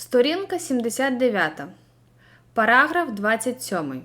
Сторінка 79. Параграф 27.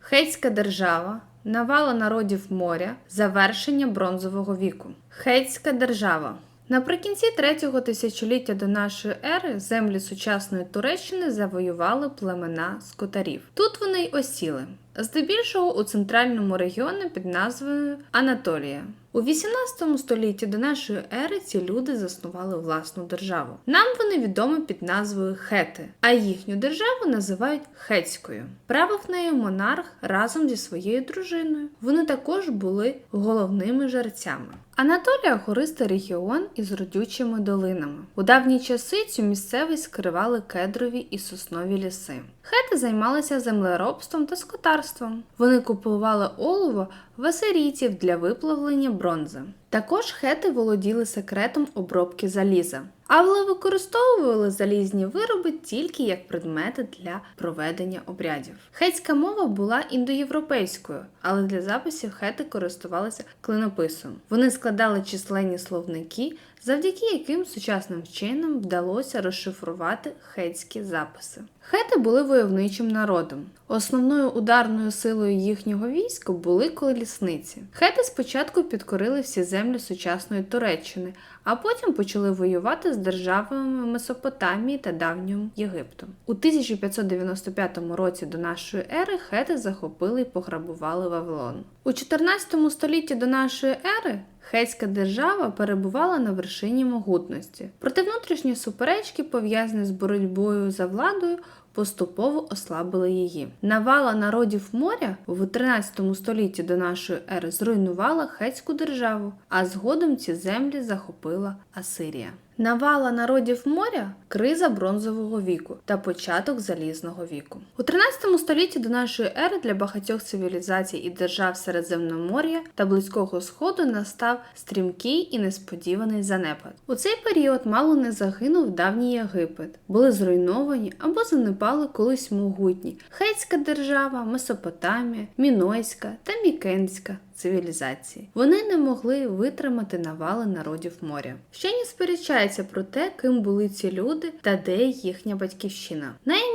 Хетська держава. Навала народів моря. Завершення бронзового віку. Хетська держава. Наприкінці третього тисячоліття до нашої ери землі сучасної Туреччини завоювали племена скотарів. Тут вони й осіли, здебільшого у центральному регіоні під назвою Анатолія. У 18 столітті до нашої ери ці люди заснували власну державу. Нам вони відомі під назвою Хети, а їхню державу називають Хетською. Правив нею монарх разом зі своєю дружиною. Вони також були головними жерцями. Анатолія гористий регіон із родючими долинами. У давні часи цю місцевість скривали кедрові і соснові ліси. Хети займалися землеробством та скотарством. Вони купували олово в асирійців для виплавлення бронзи. Також хети володіли секретом обробки заліза, але використовували залізні вироби тільки як предмети для проведення обрядів. Хетська мова була індоєвропейською, але для записів хети користувалися клинописом. Вони складали численні словники, завдяки яким сучасним вченим вдалося розшифрувати хетські записи. Хети були войовничим народом. Основною ударною силою їхнього війська були колісниці. Хети спочатку підкорили всі землі сучасної Туреччини, а потім почали воювати з державами Месопотамії та давнім Єгиптом. У 1595 році до нашої ери хети захопили і пограбували Вавилон. У 14 столітті до нашої ери Хетська держава перебувала на вершині могутності. Проте внутрішні суперечки, пов'язані з боротьбою за владою, поступово ослабили її. Навала народів моря в 13 столітті до нашої ери зруйнувала Хетську державу, а згодом ці землі захопила Асирія. Навала народів моря криза бронзового віку та початок залізного віку. У 13 столітті до нашої ери для багатьох цивілізацій і держав Середземномор'я та Близького Сходу настав стрімкий і несподіваний занепад. У цей період мало не загинув давній Єгипет, були зруйновані або занепали колись могутні Хетська держава, Месопотамія, Мінойська та Мікенська цивілізації. Вони не могли витримати навали народів моря. Вчені сперечаються про те, ким були ці люди та де їхня батьківщина.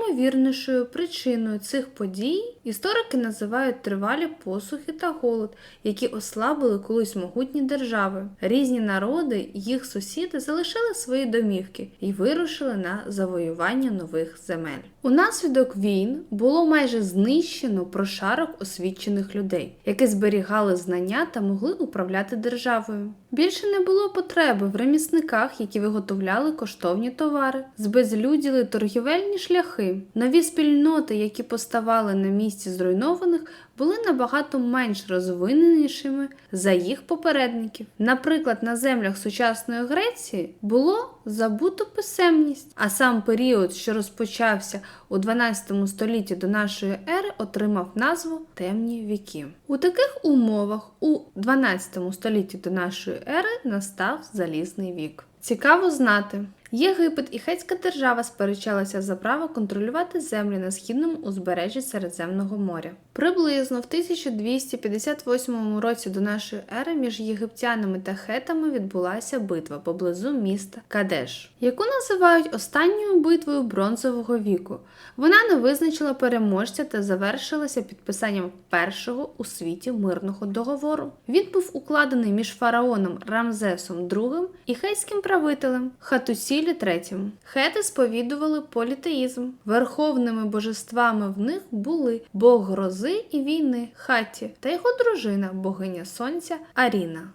Найімовірнішою причиною цих подій історики називають тривалі посухи та голод, які ослабили колись могутні держави. Різні народи, їх сусіди залишили свої домівки і вирушили на завоювання нових земель. Унаслідок війн було майже знищено прошарок освічених людей, які зберігали знання та могли управляти державою. Більше не було потреби в ремісниках, які виготовляли коштовні товари, збезлюділи торгівельні шляхи. Нові спільноти, які поставали на місці зруйнованих, були набагато менш розвиненішими за їх попередників. Наприклад, на землях сучасної Греції було забуто писемність, а сам період, що розпочався у 12 столітті до нашої ери, отримав назву Темні віки. У таких умовах у 12 столітті до нашої ери настав залізний вік. Цікаво знати. Єгипет і Хетська держава сперечалися за право контролювати землі на східному узбережжі Середземного моря. Приблизно в 1258 році до нашої ери між єгиптянами та хетами відбулася битва поблизу міста Кадеш, яку називають останньою битвою бронзового віку. Вона не визначила переможця та завершилася підписанням першого у світі мирного договору. Він був укладений між фараоном Рамзесом II і хетським правителем Хатусі Сілі III. Хети сповідували політеїзм. Верховними божествами в них були бог грози і війни Хаті та його дружина, богиня сонця Аріна.